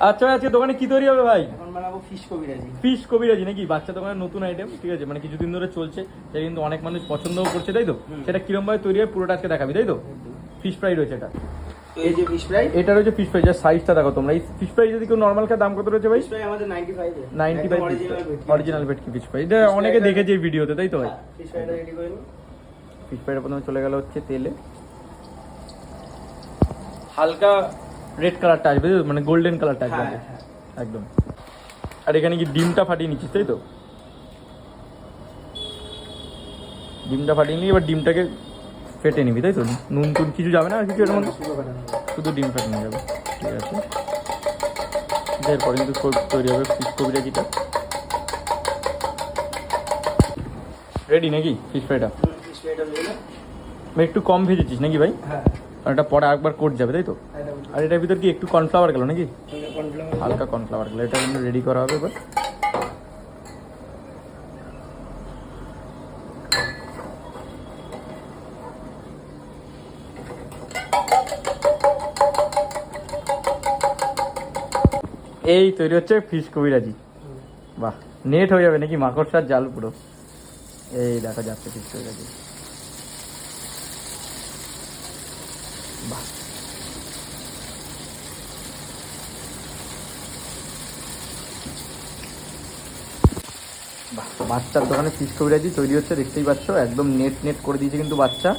আচ্ছা আজকে দোকানে কি তৈরি হবে ভাই? এখন বানাবো ফিশ কবিরাজি। ফিশ কবিরাজি নাকি? বাচ্চা দোকানের নতুন আইটেম ঠিক আছে? মানে কিছুদিন ধরে চলছে সেটা কিন্তু অনেক মানুষ পছন্দও করছে তাই তো? সেটা কিরম ভাবে তৈরি হয় পুরোটা আজকে দেখাবি তাই তো? ফিশ ফ্রাই রয়েছে এটা। এই যে ফিশ ফ্রাই এটা রয়েছে ফিশ ফ্রাই যার সাইজটা দেখো তোমরা। এই ফিশ ফ্রাই যদি কেউ নর্মাল খায় দাম কত রয়েছে ভাই? ফিশ ফ্রাই আমাদের 95 এ। নাইনটি ফাইভ অরিজিনাল ভেটকি ফিশ ফ্রাই এটা অনেকে দেখেছে এই ভিডিওতে তাই তো ভাই? ফিশ ফ্রাইটা রেডি করে ফিশ ফ্রাইটা প্রথমে চলে গেল হচ্ছে তেলে। হালকা রেড কালারটা আসবে? মানে গোল্ডেন কালারটা আসবে হ্যাঁ হ্যাঁ। একদম। আর এখানে কি ডিমটা ফাটিয়ে নিচ্ছিস তাই তো? ডিমটা ফাটিয়ে নিয়ে এবার ডিমটাকে ফেটে নিবি তাই তো? নুন টুন কিছু যাবে না আর কিছু এর মধ্যে? শুরু করে নেব। শুধু ডিম ফাটিয়ে নিয়ে যাবে। ঠিক আছে। এরপরে কিন্তু তৈরি হবে ফিশ কবিরাজিটা রেডি নাকি ফিশ ফ্রাইটা। একটু কম ভেজেছিস নাকি ভাই? হ্যাঁ। আর এটা পরে একবার কোট যাবে তাই তো? আর এটার ভিতর কি একটু কর্নফ্লাওয়ার গেল নাকি। হালকা কর্নফ্লাওয়ার গেল এটা কিন্তু রেডি করা হবে এবার। এই তৈরি হচ্ছে ফিশ কবিরাজি। বাহ নেট হয়ে যাবে নাকি? মাকড়সার জাল পুরো। এই দেখা যাচ্ছে ফিশ কবিরাজি। বাহ। বাহ, বাচ্চার দোকানে ফিশ কবিরাজি তৈরি হচ্ছে দেখতেই পাচ্ছ। একদম নেট নেট করে দিয়েছে কিন্তু বাচ্চা।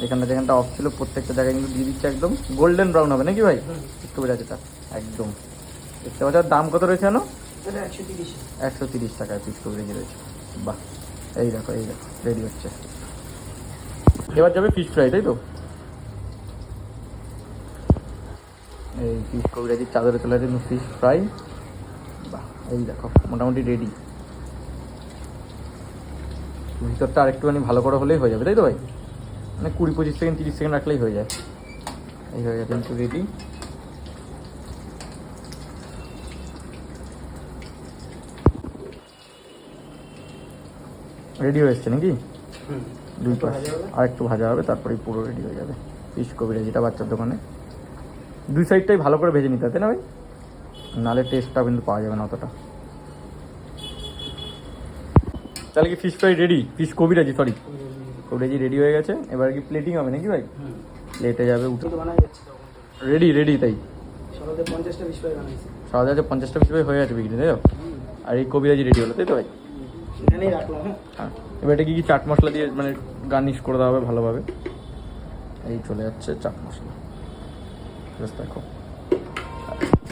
যেখানটা যেখানটা অফ ছিল প্রত্যেকটা জায়গায় কিন্তু দিয়ে দিচ্ছে একদম গোল্ডেন ব্রাউন হবে নাকি ভাই। ফিশ কবিরাজিটা একদম। দেখতে পাচ্ছ দাম কত রয়েছে জানো? একশো তিরিশ। টাকায় পিস কভারেজ রয়েছে। বাহ এই দেখো এই দেখো রেডি হচ্ছে। এবার যাবে ফিশ ফ্রাই তাই তো? এই ফিশ কবিরাজির চাদরে চলে আছে ফিশ ফ্রাই বাহ এই দেখো মোটামুটি রেডি ভিতরটা আরেকটুখানি ভালো করে হলেই হয়ে যাবে তাই তো ভাই? মানে কুড়ি পঁচিশ সেকেন্ড তিরিশ সেকেন্ড রাখলেই হয়ে যায়। এই হয়ে যাবে কিন্তু রেডি রেডি হয়ে এসছে নাকি? দুই পাশ। আর একটু ভাজা হবে তারপরে পুরো রেডি হয়ে যাবে। ফিশ কবিরাজিটা বাচ্চার দোকানে। দুই সাইডটাই ভালো করে ভেজে নিতে হবে তাই না ভাই? নালে টেস্টটা কিন্তু পাওয়া যাবে না অতটা। তাহলে কি fish fry ready fish kabiraji sorry kabiraji ready হয়ে গেছে। এবার কি প্লেটিং হবে নাকি ভাই? প্লেটে যাবে উঠে। রেডি রেডি তাই। সকালে 50টা ফিশ ফ্রাই বানাইছি। সাদা আছে পঞ্চাশটা পিস হয়ে গেছে বিক্রি তাই তো? আর এই কবিরাজি রেডি হলো তাই তো ভাই? হ্যাঁ। হ্যাঁ। এবার এটা কি কি চাট মশলা দিয়ে মানে গার্নিশ করে দেওয়া হবে ভালোভাবে? এই চলে যাচ্ছে চাট মশলা। জাস্ট দেখো